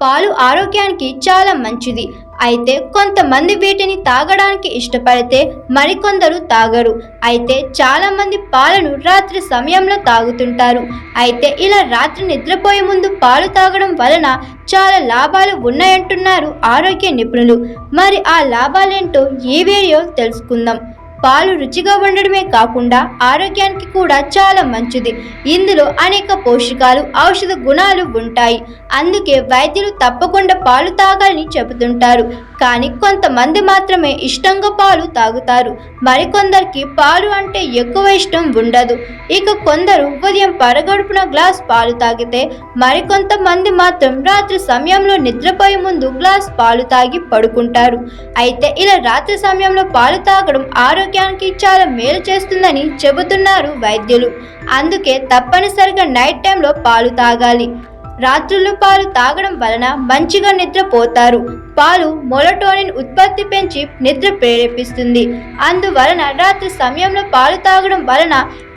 పాలు ఆరోగ్యానికి చాలా మంచిది. అయితే కొంతమంది వీటిని తాగడానికి ఇష్టపడితే మరికొందరు తాగరు. అయితే చాలామంది పాలను రాత్రి సమయంలో తాగుతుంటారు. అయితే ఇలా రాత్రి నిద్రపోయే ముందు పాలు తాగడం వలన చాలా లాభాలు ఉన్నాయంటున్నారు ఆరోగ్య నిపుణులు. మరి ఆ లాభాలేంటో ఈ వీడియో తెలుసుకుందాం. పాలు రుచిగా ఉండడమే కాకుండా ఆరోగ్యానికి కూడా చాలా మంచిది. ఇందులో అనేక పోషకాలు ఔషధ గుణాలు ఉంటాయి. అందుకే వైద్యులు తప్పకుండా పాలు తాగాలని చెబుతుంటారు. కానీ కొంతమంది మాత్రమే ఇష్టంగా పాలు తాగుతారు. మరికొందరికి పాలు అంటే ఎక్కువ ఇష్టం ఉండదు. ఇక కొందరు ఉదయం పరగడుపున గ్లాస్ పాలు తాగితే మరికొంతమంది మాత్రం రాత్రి సమయంలో నిద్రపోయే ముందు గ్లాస్ పాలు తాగి పడుకుంటారు. అయితే ఇలా రాత్రి సమయంలో పాలు తాగడం ఆరోగ్యానికి చాలా మేలు చేస్తుందని చెబుతున్నారు వైద్యులు. అందుకే తప్పనిసరిగా నైట్ టైంలో పాలు తాగాలి. రాత్రులు పాలు తాగడం వలన మంచిగా నిద్రపోతారు. పాలు మొలటోనిన్ ఉత్పత్తి పెంచి నిద్ర ప్రేరేపిస్తుంది. అందువలన రాత్రి సమయంలో పాలు తాగడం వలన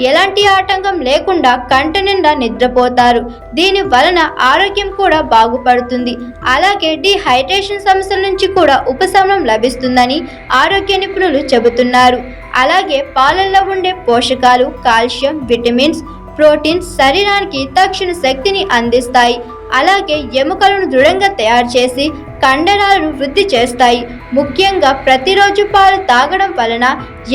ఎలాంటి ఆటంకం లేకుండా కంట నిండా నిద్రపోతారు. దీని వలన ఆరోగ్యం కూడా బాగుపడుతుంది. అలాగే డిహైడ్రేషన్ సమస్యల నుంచి కూడా ఉపశమనం లభిస్తుందని ఆరోగ్య నిపుణులు చెబుతున్నారు. అలాగే పాలల్లో ఉండే పోషకాలు కాల్షియం విటమిన్స్ ప్రోటీన్స్ శరీరానికి తక్షణ శక్తిని అందిస్తాయి. అలాగే ఎముకలను దృఢంగా తయారు చేసి కండరాలను వృద్ధి చేస్తాయి. ముఖ్యంగా ప్రతిరోజు పాలు తాగడం వలన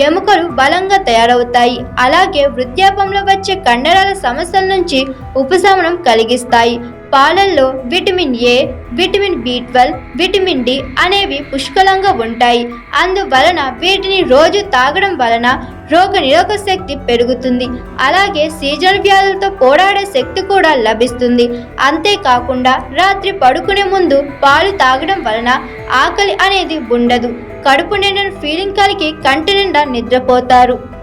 ఎముకలు బలంగా తయారవుతాయి. అలాగే వృద్ధాపంలో వచ్చే కండరాల సమస్యల నుంచి ఉపశమనం కలిగిస్తాయి. పాలల్లో vitamin A vitamin B twelve vitamin D అనేవి పుష్కలంగా ఉంటాయి. అందువలన వీటిని రోజు తాగడం వలన రోగ నిరోధక శక్తి పెరుగుతుంది. అలాగే సీజన్ వ్యాధులతో పోరాడే శక్తి కూడా లభిస్తుంది. అంతేకాకుండా రాత్రి పడుకునే ముందు పాలు తాగడం వలన ఆకలి అనేది ఉండదు. కడుపు నిండిన ఫీలింగ్ కలిగి కంటి నిండా నిద్రపోతారు.